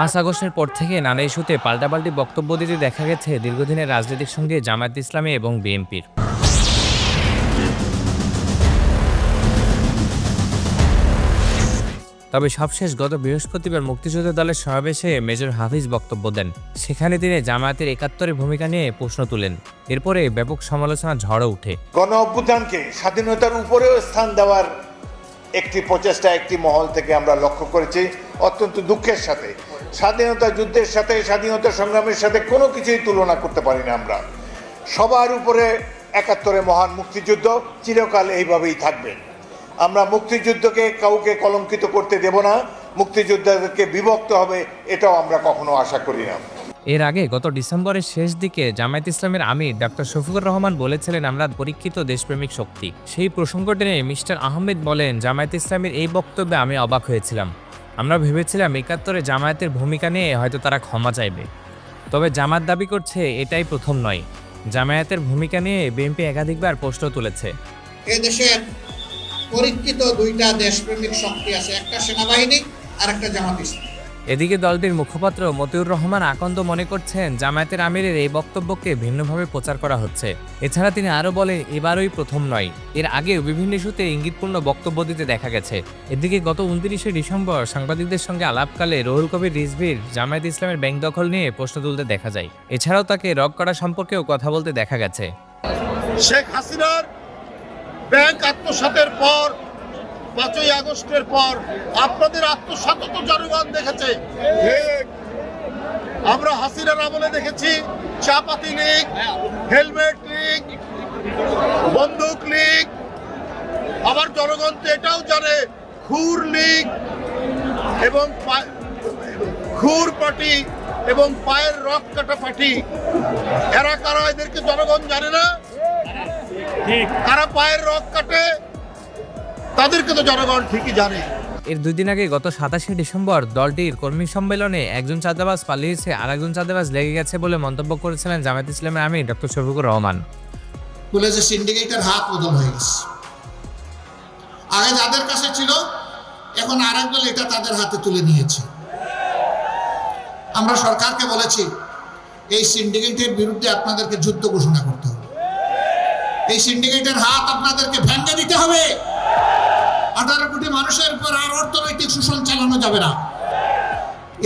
পাঁচ আগস্টের পর থেকে নানা ইস্যুতে পাল্টাপাল্টি বক্তব্য দিতে দেখা গেছে দীর্ঘদিনের রাজনীতির সঙ্গে জামায়াত ইসলামী এবং বিএনপির। তবে সবশেষ গত বৃহস্পতিবার মুক্তিযোদ্ধা দলের সমাবেশে মেজর হাফিজ বক্তব্য দেন। সেখানে তিনি জামায়াতের একাত্তরের ভূমিকা নিয়ে প্রশ্ন তুলেন। এরপরে ব্যাপক সমালোচনা ঝড় ওঠে। গণ অভ্যুত্থানকে স্বাধীনতার উপরেও স্থান দেওয়ার একটি প্রচেষ্টা, একটি মহল থেকে আমরা লক্ষ্য করেছি অত্যন্ত দুঃখের সাথে। স্বাধীনতা যুদ্ধের সাথে, স্বাধীনতা সংগ্রামের সাথে কোনো কিছুই তুলনা করতে পারি না আমরা। সবার উপরে একাত্তরে মহান মুক্তিযুদ্ধ চিরকাল এইভাবেই থাকবে। আমরা মুক্তিযুদ্ধকে কাউকে কলঙ্কিত করতে দেব না, মুক্তিযোদ্ধাদেরকে বিভক্ত হবে, এটাও আমরা কখনো আশা করি না। এর আগে গত ডিসেম্বরের শেষ দিকে জামায়াত ইসলামের আমির ডক্টর শফিকুর রহমান বলেছিলেন, আমরা পরীক্ষিত দেশপ্রেমিক শক্তি। সেই প্রসঙ্গ টেনে মিস্টার আহমেদ বলেন, জামায়াত ইসলামের এই বক্তব্যে আমি অবাক হয়েছিলাম। আমরা ভেবেছিলাম একাত্তরে জামায়াতের ভূমিকা নিয়ে হয়তো তারা ক্ষমা চাইবে। তবে জামাত দাবি করছে, এটাই প্রথম নয়। জামায়াতের ভূমিকা নিয়ে বিএনপি একাধিকবার প্রশ্ন তুলেছে। পরীক্ষিত দুইটা দেশপ্রেমিক শক্তি আছে, একটা সেনাবাহিনী আর একটা জামাত ইসলাম। এদিকে দলটির মুখপাত্র মতিউর রহমান আকন্দ মনে করছেন, জামায়াতের আমিরের এই বক্তব্যকে ভিন্নভাবে প্রচার করা হচ্ছে। এছাড়া তিনি আরও বলেন, এবারই প্রথম নয়। এর আগেও বিভিন্ন ইস্যুতে ইঙ্গিতপূর্ণ বক্তব্য দিতে দেখা গেছে। এদিকে গত উনত্রিশে ডিসেম্বর সাংবাদিকদের সঙ্গে আলাপকালে রহুল কবির রিজভির জামায়াত ইসলামের ব্যাংক দখল নিয়ে প্রশ্ন তুলতে দেখা যায়। এছাড়াও তাকে রক করা সম্পর্কেও কথা বলতে দেখা গেছে। শেখ হাসিনার ব্যাংক আত্মসাতের পর পাঁচই আগস্টের পর আপনাদের আত্মসাত তো জনগণ দেখেছে। আমরা হাসিনার আমলে দেখেছি চাপাতি লীগ হেলমেট লীগ বন্দুক লীগ। আবার জনগণ তো এটাও জানে খুর লীগ এবং খুর পার্টি এবং পায়ের রক কাটা পার্টি এরা কারা? এদেরকে জনগণ জানে না। কারা পায়ের রক কাটে? তাদেরকে তো জনগণ ঠিকই জানে। এর দুই দিন আগে গত সাতাশে ডিসেম্বর দলটির কর্মী সম্মেলনে একজন চাঁদাবাজ পালিয়েছে আর একজন চাঁদাবাজ লেগে গেছে বলে মন্তব্য করেছিলেন জামায়াত ইসলামের আমির ডক্টর শফিকুর রহমান। বলে যে সিন্ডিকেটের হাত বদল হয়ে গেছে। আগে যাদের কাছে ছিল এখন আরেক দল এটা তাদের হাতে তুলে নিয়েছে। আমরা সরকারকে বলেছি এই সিন্ডিকেটের বিরুদ্ধে আপনাদেরকে যুদ্ধ ঘোষণা করতে হবে। এই সিন্ডিকেটের হাত আপনাদেরকে ভেঙে দিতে হবে। আঠারো কোটি মানুষের উপর আর অর্থনৈতিক শোষণ চালানো যাবে না।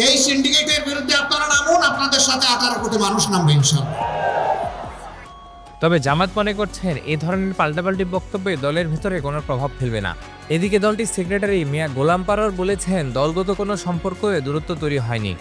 এই সিন্ডিকেটের বিরুদ্ধে আপনারা নামুন, আপনাদের সাথে আঠারো কোটি মানুষ নামবে ইনশাল্লাহ তবে জামাত মনে করছেন এ ধরনের পাল্টাপাল্টি বক্তব্যে দলের ভেতরে কোনো প্রভাব ফেলবে না। এদিকে দলটির সেক্রেটারি মিয়া গোলাম পারর বলেছেন, দলগত কোনো সম্পর্কে দূরত্ব তৈরি হয়নি।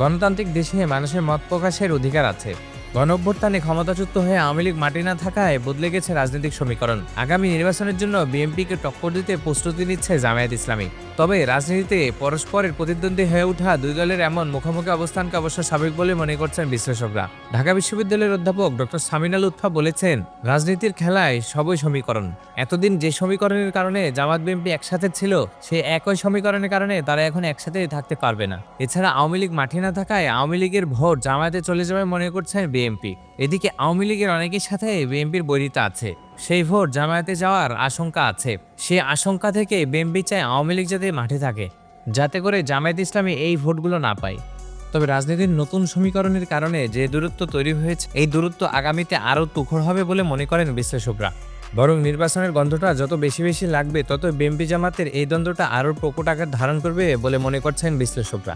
গণতান্ত্রিক দেশে মানুষের মত প্রকাশের অধিকার আছে। গণ অভ্যুত্থানে ক্ষমতাচ্যুত হয়ে আওয়ামী লীগ মাটি না থাকায় বদলে গেছে রাজনৈতিক সমীকরণ। আগামী নির্বাচনের জন্য বিএনপিকে টক্কর দিতে প্রস্তুতি নিচ্ছে জামায়াত ইসলামী। তবে রাজনীতিতে পরস্পরের প্রতিদ্বন্দ্বী হয়ে ওঠা দুই দলের এমন মুখোমুখি অবস্থানকে অবশ্য স্বাভাবিক বলে মনে করছেন বিশ্লেষকরা। ঢাকা বিশ্ববিদ্যালয়ের অধ্যাপক ডক্টর সামিনাল উৎফা বলেছেন, রাজনীতির খেলায় সবই সমীকরণ। এতদিন যে সমীকরণের কারণে জামাত বিএনপি একসাথে ছিল, সেই একই সমীকরণের কারণে তারা এখন একসাথে থাকতে পারবে না। এছাড়া আওয়ামী লীগ মাঠে না থাকায় আওয়ামী লীগের ভোট জামায়াতে চলে যাবে মনে করছেন বিএনপি। এদিকে আওয়ামী লীগের অনেকের সাথে বিএনপির বৈরিতা আছে। সেই ভোট জামায়াতে যাওয়ার আশঙ্কা আছে। সেই আশঙ্কা থেকে বিএনপি চায় আওয়ামী লীগ যাতে মাঠে থাকে, যাতে করে জামায়াত ইসলামী এই ভোটগুলো না পায়। তবে রাজনীতির নতুন সমীকরণের কারণে যে দূরত্ব তৈরি হয়েছে, এই দূরত্ব আগামীতে আরও তুখর হবে বলে মনে করেন বিশ্লেষকরা। বরং নির্বাচনের গন্ধটা যত বেশি বেশি লাগবে তত বিএনপি জামাতের এই দ্বন্দ্বটা আরও প্রকট আকার ধারণ করবে বলে মনে করছেন বিশ্লেষকরা।